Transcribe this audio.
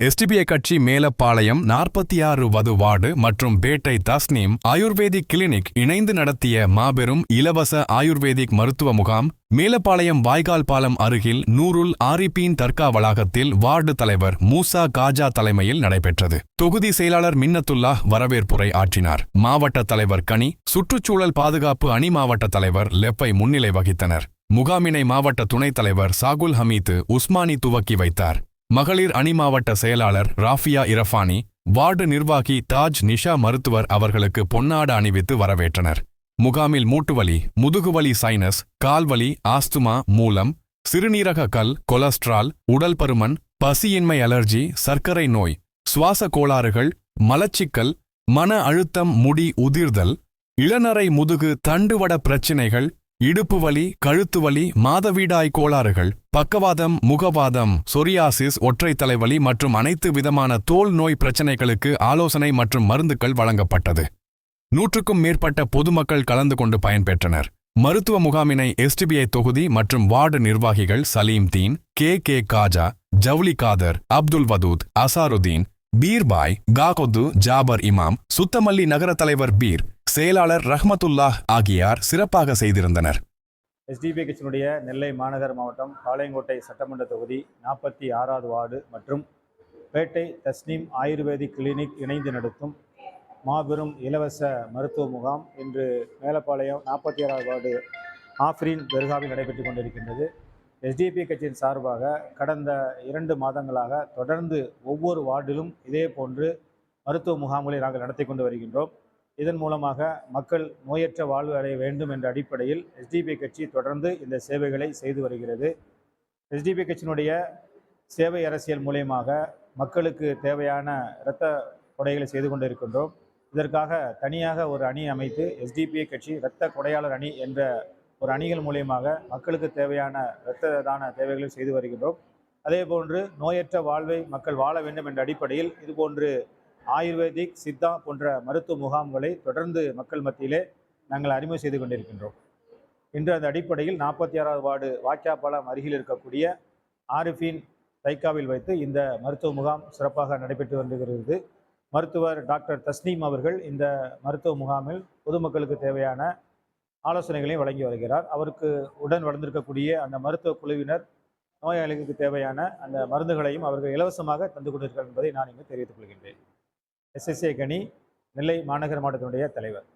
SDPI கட்சி மேலப்பாளையம் நாற்பத்தி ஆறு வது வார்டு மற்றும் பேட்டை தஸ்னீம் ஆயுர்வேதிக் கிளினிக் இணைந்து நடத்திய மாபெரும் இலவச ஆயுர்வேதிக் மருத்துவ முகாம் மேலப்பாளையம் வாய்க்கால் பாலம் அருகில் நூருல் ஆரிபீன் தர்கா வளாகத்தில் வார்டு தலைவர் மூசா காஜா தலைமையில் நடைபெற்றது. தொகுதி செயலாளர் மின்னத்துல்லா வரவேற்புரை ஆற்றினார். மாவட்ட தலைவர் கனி சுற்றுச்சூழல் பாதுகாப்பு அணி மாவட்ட தலைவர் லெப்பை முன்னிலை வகித்தனர். முகாமினை மாவட்ட துணைத் தலைவர் சாகுல் ஹமீது உஸ்மானி துவக்கி வைத்தார். மகளிர் அணி மாவட்ட செயலாளர் ராஃபியா இரஃபானி வார்டு நிர்வாகி தாஜ் நிஷா மருத்துவர் அவர்களுக்கு பொன்னாடு அணிவித்து வரவேற்றனர். முகாமில் மூட்டுவலி முதுகுவலி சைனஸ் கால்வலி ஆஸ்துமா மூலம் சிறுநீரக கல் கொலஸ்ட்ரால் உடல் பருமன் பசியின்மை அலர்ஜி சர்க்கரை நோய் சுவாச கோளாறுகள் மலச்சிக்கல் மன அழுத்தம் முடி உதிர்தல் இளநரை முதுகு தண்டுவட பிரச்சினைகள் இடுப்பு வலி கழுத்து வலி மாதவிடாய் கோளாறுகள் பக்கவாதம் முகவாதம் சொரியாசிஸ் ஒற்றை தலைவலி மற்றும் அனைத்து விதமான தோல் நோய் பிரச்சினைகளுக்கு ஆலோசனை மற்றும் மருந்துகள் வழங்கப்பட்டது. நூற்றுக்கும் மேற்பட்ட பொதுமக்கள் கலந்து கொண்டு பயன்பெற்றனர். மருத்துவ முகாமினை எஸ்டிபிஐ தொகுதி மற்றும் வார்டு நிர்வாகிகள் சலீம் தீன் கே. கே. காஜா ஜவுலி காதர் அப்துல் வதூத் அசாருதீன் பீர்பாய் காகொத்து ஜாபர் இமாம் சுத்தமல்லி நகர தலைவர் பீர் செயலாளர் ரஹ்மத்துல்லாஹ் ஆகியார் சிறப்பாக செய்திருந்தனர். எஸ்டிபி கட்சியினுடைய நெல்லை மாநகர் மாவட்டம் பாளையங்கோட்டை சட்டமன்ற தொகுதி நாற்பத்தி ஆறாவது வார்டு மற்றும் பேட்டை தஸ்னீம் ஆயுர்வேதிக் கிளினிக் இணைந்து நடத்தும் மாபெரும் இலவச மருத்துவ முகாம் இன்று மேலப்பாளையம் நாற்பத்தி ஆறாவது வார்டு ஆஃப்ரீன் தர்காவில் நடைபெற்று கொண்டிருக்கின்றது. எஸ்டிபி கட்சியின் சார்பாக கடந்த இரண்டு மாதங்களாக தொடர்ந்து ஒவ்வொரு வார்டிலும் இதே போன்று மருத்துவ முகாம்களை நாங்கள் நடத்தி கொண்டு வருகின்றோம். இதன் மூலமாக மக்கள் நோயற்ற வாழ்வு அடைய வேண்டும் என்ற அடிப்படையில் எஸ்டிபி கட்சி தொடர்ந்து இந்த சேவைகளை செய்து வருகிறது. எஸ்டிபி கட்சியினுடைய சேவை அரசியல் மூலயமாக மக்களுக்கு தேவையான இரத்த கொடைகளை செய்து கொண்டு இருக்கின்றோம் இதற்காக தனியாக ஒரு அணி அமைத்து எஸ்டிபிஐ கட்சி இரத்த கொடையாளர் அணி என்ற ஒரு அணிகள் மூலியமாக மக்களுக்கு தேவையான இரத்த தான தேவைகளை செய்து வருகின்றோம். அதே போன்று நோயற்ற வாழ்வை மக்கள் வாழ வேண்டும் என்ற அடிப்படையில் இதுபோன்று ஆயுர்வேதிக் சித்தா போன்ற மருத்துவ முகாம்களை தொடர்ந்து மக்கள் மத்தியிலே நாங்கள் அறிமுகம் செய்து கொண்டிருக்கின்றோம். இன்று அந்த அடிப்படையில் நாற்பத்தி ஆறாவது வார்டு வாக்கியாப்பாலம் அருகில் இருக்கக்கூடிய ஆரிஃபின் தைக்காவில் வைத்து இந்த மருத்துவ முகாம் சிறப்பாக நடைபெற்று வருகிறது. மருத்துவர் டாக்டர் தஸ்னீம் அவர்கள் இந்த மருத்துவ முகாமில் பொதுமக்களுக்கு தேவையான ஆலோசனைகளையும் வழங்கி வருகிறார். அவருக்கு உடன் வளர்ந்திருக்கக்கூடிய அந்த மருத்துவ குழுவினர் நோயாளிகளுக்கு தேவையான அந்த மருந்துகளையும் அவர்கள் இலவசமாக தந்து கொண்டிருக்கிறார் என்பதை நான் இங்கு தெரிவித்துக் கொள்கின்றேன். எஸ்எஸ்ஏ கனி நெல்லை மாநகர மாவட்டத்தினுடைய தலைவர்.